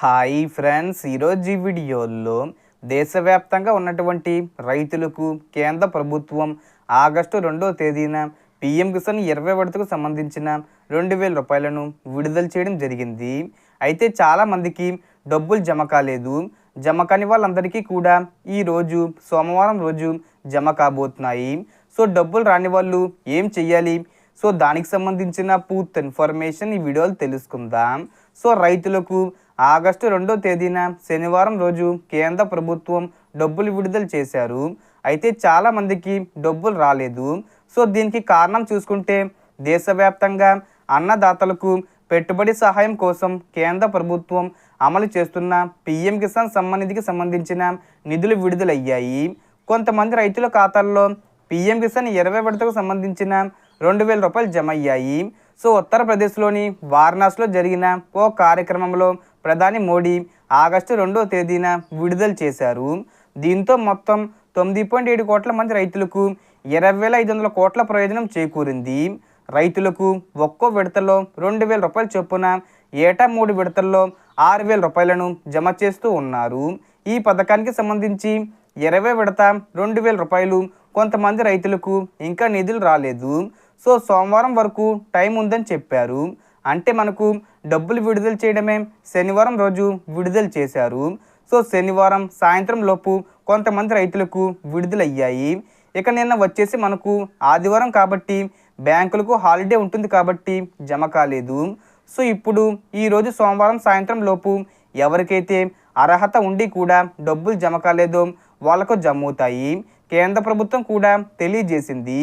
Hi friends ఈరోజు ఈ వీడియోలో దేశవ్యాప్తంగా ఉన్నటువంటి రైతులకు కేంద్ర ప్రభుత్వం ఆగస్టు రెండవ తేదీన పిఎం కిసాన్ ఇరవై విడతకు సంబంధించిన రెండు వేల రూపాయలను విడుదల చేయడం జరిగింది. అయితే చాలామందికి డబ్బులు జమ కాలేదు. జమ కాని వాళ్ళందరికీ కూడా ఈరోజు సోమవారం రోజు జమ కాబోతున్నాయి. సో డబ్బులు రాని వాళ్ళు ఏం చెయ్యాలి? సో దానికి సంబంధించిన పూర్తి ఇన్ఫర్మేషన్ ఈ వీడియోలో తెలుసుకుందాం. సో రైతులకు ఆగస్టు రెండో తేదీన శనివారం రోజు కేంద్ర ప్రభుత్వం డబ్బులు విడుదల చేశారు. అయితే చాలా మందికి డబ్బులు రాలేదు. సో దీనికి కారణం చూసుకుంటే దేశవ్యాప్తంగా అన్నదాతలకు పెట్టుబడి సహాయం కోసం కేంద్ర ప్రభుత్వం అమలు చేస్తున్న పిఎం కిసాన్ సమ్మనిధికి సంబంధించిన నిధులు విడుదలయ్యాయి. కొంతమంది రైతుల ఖాతాల్లో పిఎం కిసాన్ ఇరవై విడతకు సంబంధించిన రెండు వేల రూపాయలు జమ అయ్యాయి. సో ఉత్తరప్రదేశ్లోని వారణాసిలో జరిగిన ఓ కార్యక్రమంలో ప్రధాని మోడీ ఆగస్టు రెండో తేదీన విడుదల చేశారు. దీంతో మొత్తం తొమ్మిది పాయింట్ ఏడు కోట్ల మంది రైతులకు ఇరవై వేల ఐదు వందల కోట్ల ప్రయోజనం చేకూరింది. రైతులకు ఒక్కో విడతలో రెండు వేల రూపాయల చొప్పున ఏటా మూడు విడతల్లో ఆరు వేల రూపాయలను జమ చేస్తూ ఉన్నారు. ఈ పథకానికి సంబంధించి ఇరవై విడత రెండు వేల రూపాయలు కొంతమంది రైతులకు ఇంకా నిధులు రాలేదు. సో సోమవారం వరకు టైం ఉందని చెప్పారు. అంటే మనకు డబ్బులు విడుదల చేయడమే శనివారం రోజు విడుదల చేశారు. సో శనివారం సాయంత్రం లోపు కొంతమంది రైతులకు విడుదలయ్యాయి. ఇక నిన్న వచ్చేసి మనకు ఆదివారం కాబట్టి బ్యాంకులకు హాలిడే ఉంటుంది కాబట్టి జమ కాలేదు. సో ఇప్పుడు ఈరోజు సోమవారం సాయంత్రం లోపు ఎవరికైతే అర్హత ఉండి కూడా డబ్బులు జమ కాలేదో వాళ్ళకు జమ అవుతాయి. కేంద్ర ప్రభుత్వం కూడా తెలియజేసింది.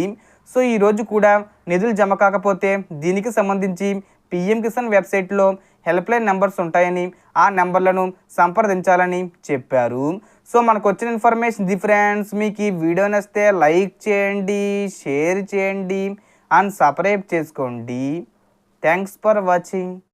సో ఈరోజు కూడా నిధులు జమ కాకపోతే దీనికి సంబంధించి పిఎం కిసాన్ వెబ్సైట్లో హెల్ప్ లైన్ నెంబర్స్ ఉంటాయని ఆ నెంబర్లను సంప్రదించాలని చెప్పారు. సో మనకు వచ్చిన ఇన్ఫర్మేషన్ ది ఫ్రెండ్స్ మీకు ఈ వీడియో నచ్చితే లైక్ చేయండి షేర్ చేయండి అండ్ సబ్స్క్రైబ్ చేసుకోండి. Thanks for watching.